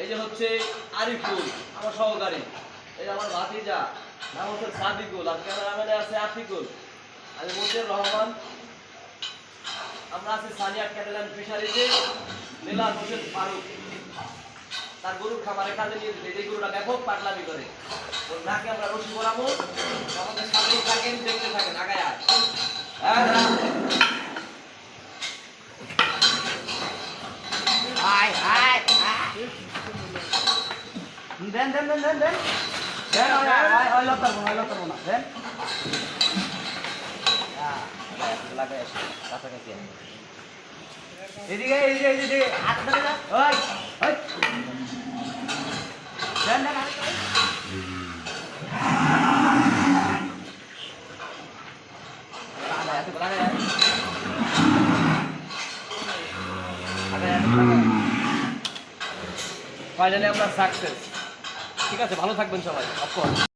এই যে হচ্ছে আরিফুল, আমার সহকারী। এই আমার ভাতিজা, নাম হচ্ছে সাদিকুল, আর ক্যামেরাম্যানে আছে আফিকুল। আমি মোসের রহমান। আমরা আছি সানিয়া ক্যাটেলান ফিশারিতে নীলা হোসেন ফারুক। তার গরুর খামারে কাজে নিয়ে দিতে এই গরুটা ব্যাপক পাগলামি করে। ওর নাকে আমরা রশি বলাবো আমাদের দেন দেন দেন দেন দেন দেন ওই লতার বোনা ওই লতার বোনা দেন। এদিকে এদিকে এদিকে হাত ধরে যা ওই ওই দেন দেন। ফাইনালি আমরা সাকসেস ঠিক আছে ভালো থাকবেন সবাই অফকোর্স